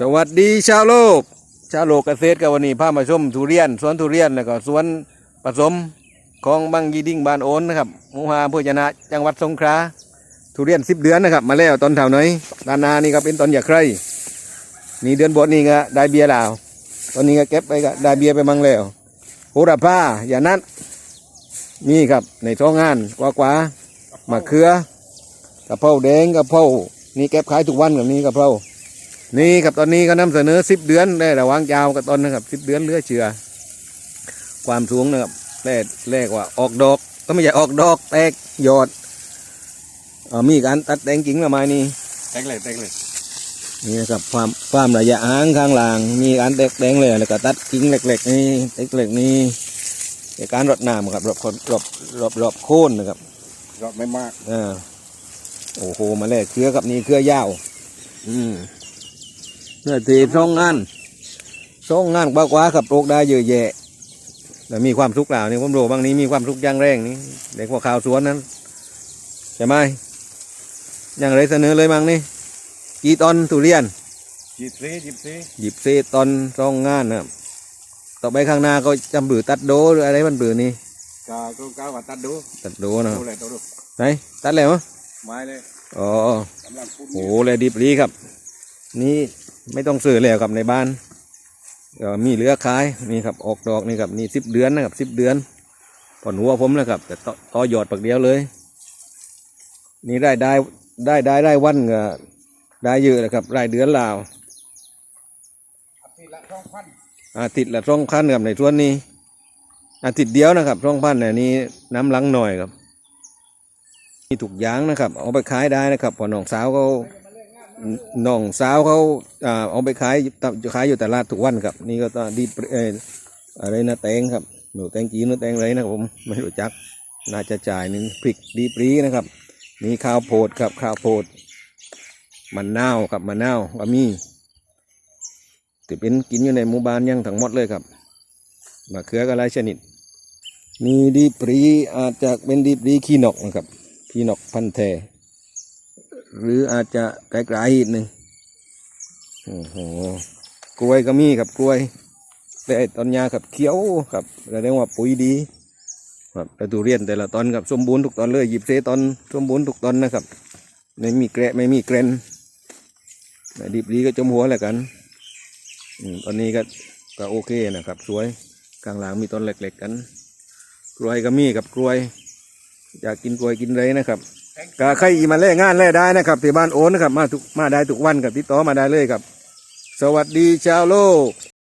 สวัสดีชาวโลก ชาวโลกเกษตรกับวันนี้พามาชมทุเรียน สวนทุเรียนแล้วก็สวนผสมของบางยีดิ่งบานโอนนะครับมูฮาพื่อชนะจังหวัดสงขลาทุเรียนสิบเดือนนะครับ มาแล้วตอนเท่าไหนด้านหนานี่ก็เป็นตอนอยากใครนี่เดือนบดนี่ก็ได้เบียร์แล้วตอนนี้ก็เก็บไปก็ได้เบียร์ไปมั่งแล้วโหระพาอย่านัดนี่ครับในท้องงานกว่ากว่ามะเขือกระเพราแดงกระเพรานี่เก็บขายทุกวันกับนี้กระเพรา นี่ครับตอนนี้ก็นำเสนอสิบเดือนได้ระหวางยาวกับต้นนะครับสิบเดือนเหลือเชื่อ ความสูงนะครับแรกแรกว่าออกดอก ก็ไม่ใช่ออกดอกแตกยอดเอ่อมีการตัดแต่งกิ่งละไม้นี่แตกเลยแตกเลยนี่นะครับความความระยะห่างข้างหลังมีการแตกแต่งเลยแล้วก็ตัดกิ่งเล็กๆนี่เล็กๆนี่ในการรดน้ำครับรอบรอบรอบรอบโค่นนะครับรอบไม่มากอ่าโอ้โหมาแล้วเครือกับนี่เครือยาว อืม เนื้อทีสองงานสองงานกว่าๆกับโรคได้เยอะแยะแต่มีความสุขแล้วนี่ผมรู้บางนี้มีความสุขอย่างแรงนี่เด็กพวกข่าวสวนนั้นใช่ไหมอย่างไรเสนอเลยบางนี่กี่ตอนทุเรียนจีบซีจีบซีหยิบเศษตอนสองงานนะครับต่อไปข้างหน้าก็จำบือตัดโดหรืออะไรมันบือนี่กาก็กาว่าตัดดูตัดโดนะครับดูเลยตัวดูไหนตัดแล้วเหรอไม้เลยอ๋อกำลังพุ่นโอ้โหเลยดิบรีครับ นี่ ไม่ต้องซื้อแล้วครับในบ้านก็มีเหลือขายนี่ครับออกดอกนี่ครับนี่สิบเดือนนะครับสิบเดือนผ่อนหัวผมแล้วครับ แต่ต่อต่อยอดปักเดียวเลย นี่ได้ได้ได้ได้ได้วันก็ได้เยอะเลยครับรายเดือนลาวทีละสองพันอาทิตย์ละสองพันครับในส่วนนี้ อาทิตย์เดียวนะครับสองพันเนี่ยนี่น้ำหลังหน่อยครับมีถูกอยางนะครับ เอาไปขายได้นะครับพอน้องสาวเขา น้องสาวเขาเอาไปขายจะขายอยู่ตลาดทุกวันครับ นี่ก็ตอนดีอออะไรนะแตงครับหนูแตงจีนหนูแตงอะไรนะครับผมไม่รู้จักน่าจะจ่ายหนึ่งพริกดีปรีนะครับนี่ข้าวโพดครับข้าวโพดมันนาวครับมันนาวก็มีที่เป็นกินอยู่ในหมู่บ้านยังทั้งหมดเลยครับมะเขือก็หลายชนิดมีดีปรีอาจจะเป็นดีปรีขี้นกนะครับขี้นกพันธุ์แท หรืออาจจะไกลๆอีกหนึ่งโอ้โหกล้วยก็มีครับกล้วย แต่ต้นยาครับเขียวครับแสดงว่าปุ๋ยดี ครับแต่ทุเรียนแต่ละตอนครับสมบูรณ์ทุกตอนเลยหยิบเซตอนสมบูรณ์ทุกตอนนะครับไม่มีแกะไม่มีเกรนแต่ดีปรีก็จมหัวแหละกันอตอนนี้ก็ก็โอเคนะครับ สวยกลางหลังมีต้นเล็กๆกัน กล้วยก็มีกับกล้วยอยากกินกล้วยกินไรนะครับ ก็ใครอีมาเล่งานเล่ได้นะครับที่บ้านโอนนะครับ มาทุกมาได้ทุกวันกับติดต่อมาได้เลยครับ สวัสดีชาวโลก